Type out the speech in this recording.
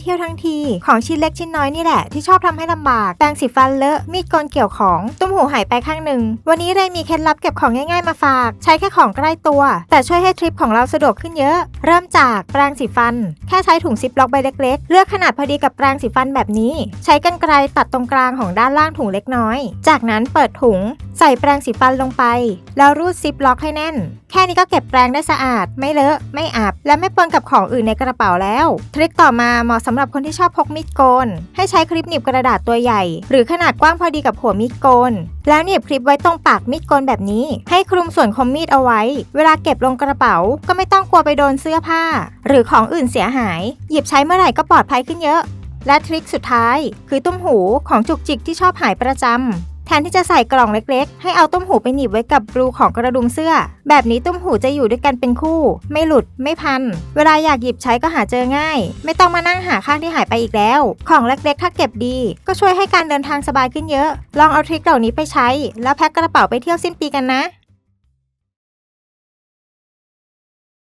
เที่ยวทั้งที ของชิ้นเล็กชิ้นน้อยนี่แหละ ที่ชอบทำให้ลำบาก แปรงสีฟันเลอะ มีดกนเกี่ยวของ ตุ้มหูหายไปข้างหนึ่ง วันนี้เลยมีเคล็ดลับเก็บของง่ายๆมาฝาก ใช้แค่ของใกล้ตัว แต่ช่วยให้ทริปของเราสะดวกขึ้นเยอะ เริ่มจากแปรงสีฟัน แค่ใช้ถุงซิปล็อกใบเล็กๆ เลือกขนาดพอดีกับแปรงสีฟันแบบนี้ ใช้กรรไกรตัดตรงกลางของด้านล่างถุงเล็กน้อย จากนั้นเปิดถุง ใส่แปรงสีฟันลงไป แล้วรูดซิปล็อกให้แน่น แค่นี้ก็เก็บแปรงได้สะอาด ไม่เลอะ ไม่อับ และไม่ปนกับของอื่นในกระเป๋าแล้ว ทริคต่อมาเหมาะสำหรับคนที่ชอบพกมีดโกน ให้ใช้คลิปหนีบกระดาษตัวใหญ่ หรือขนาดกว้างพอดีกับหัวมีดโกน แล้วหนีบคลิปไว้ตรงปากมีดโกนแบบนี้ ให้คลุมส่วนคมมีดเอาไว้ เวลาเก็บลงกระเป๋า ก็ไม่ต้องกลัวไปโดนเสื้อผ้า หรือของอื่นเสียหาย หยิบใช้เมื่อไหร่ก็ปลอดภัยขึ้นเยอะและทริคสุดท้าย คือตุ้มหูของจุกจิกที่ชอบหายประจำ แทนที่จะใส่กล่องเล็กๆ ให้เอาตุ้มหูไปหนีบไว้กับรูของกระดุมเสื้อ แบบนี้ตุ้มหูจะอยู่ด้วยกันเป็นคู่ ไม่หลุดไม่พัน เวลาอยากหยิบใช้ก็หาเจอง่าย ไม่ต้องมานั่งหาข้างที่หายไปอีกแล้ว ของเล็กๆ ถ้าเก็บดี ก็ช่วยให้การเดินทางสบายขึ้นเยอะ ลองเอาทริคเหล่านี้ไปใช้ แล้วแพ็คกระเป๋าไปเที่ยวสิ้นปีกันนะ